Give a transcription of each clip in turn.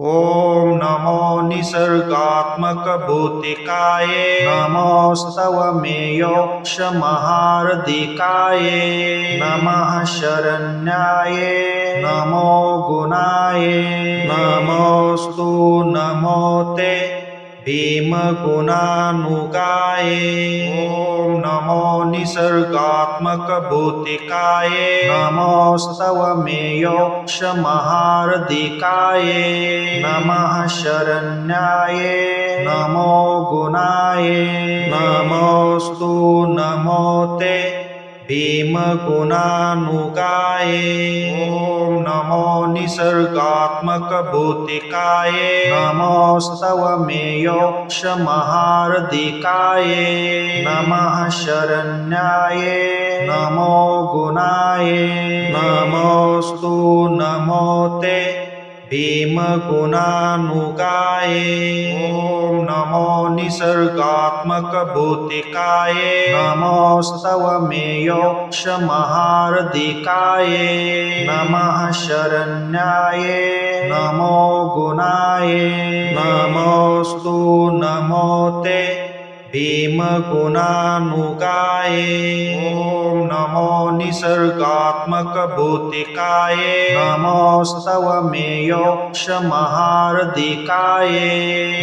ॐ नमो निसर्गात्मकभूतिकाय। नमोस्तव मेयोक्षमहारधिकाय नम शरण्याय। नमो गुणाय। नमोऽस्तु नमो ते भीमगुणानुगाय ॐ नमो निसर्गात्मकभूतिकाय। नमोस्तव मेयोक्षमहारधिकाय नमः शरण्याय। नमो गुणाय। नमोऽस्तु नमो ते। भीमगुणानुगाय ॐ नमो निसर्गात्मकभूतिकाय। नमोस्तव मेयोक्षमहारधिकाय नमः शरण्याय। नमो गुणाय। नमोऽस्तु नमो ते। भीमगुणानुगाय ॐ नमो निसर्गात्मकभूतिकाय। नमोस्तव मेयोक्षमहारधिकाय नमः शरण्याय। नमो गुणाय। नमोऽस्तु नमो ते। भीमगुणानुगाय। ॐ नमो निसर्गात्मकभूतिकाय। नमोस्तव मेयोक्षमहारधिकाय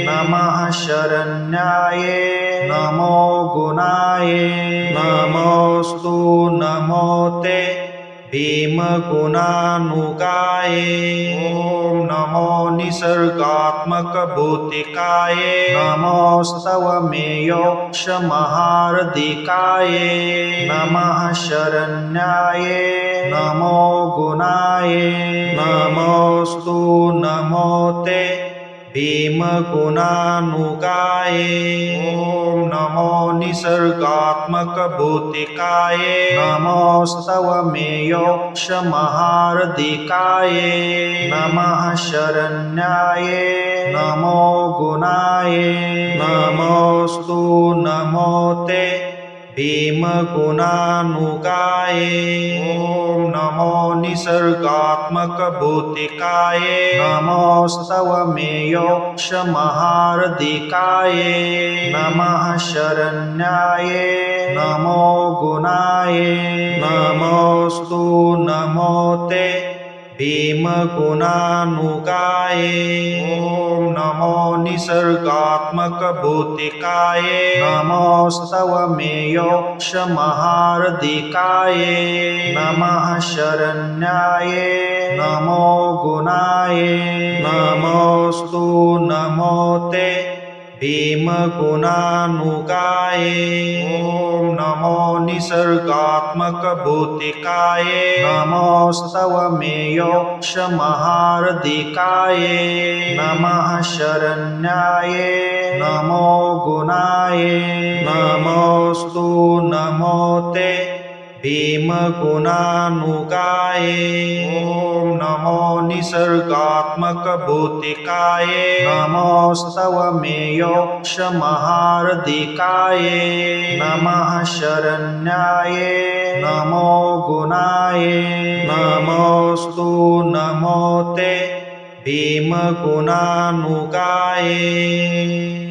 नमः शरण्याय। नमो गुणाय। नमोऽस्तु नमो ते भीमगुणानुगाय ॐ नमो निसर्गात्मकभूतिकाय। नमोस्तव मेयोक्षमहारधिकाय नमः शरण्याय। नमो गुणाय। नमोऽस्तु नमो ते। भीमगुणानुगाय ॐ नमो निसर्गात्मकभूतिकाय। नमोस्तव मेयोक्षमहारधिकाय नमः शरण्याय। नमो गुणाय। नमोऽस्तु नमो ते। भीमगुणानुगाय। ॐ नमो निसर्गात्मकभूतिकाय। नमोस्तव मेयोक्षमहारधिकाय नमः शरण्याय। नमो गुणाय। नमोऽस्तु नमो ते भीमगुणानुगाय। ॐ नमो निसर्गात्मकभूतिकाय। नमोस्तव मेयोक्षमहारधिकाय नमः शरण्याय। नमो गुणाय। नमोऽस्तु नमो ते। भीमगुणानुगाय। ॐ निसर्गात्मकभूतिकाय नमोस्तव मेयोक्षमहारधिकाय नमः शरण्याय। नमो गुणाय। नमोऽस्तु नमो ते भीमगुणानुगाय। ॐ नमो निसर्गात्मकभूतिकाय। नमोस्तव मेयोक्षमहारधिकाय नमः शरण्याय। नमो गुणाय। नमोऽस्तु नमो ते भीमगुणानुगाय।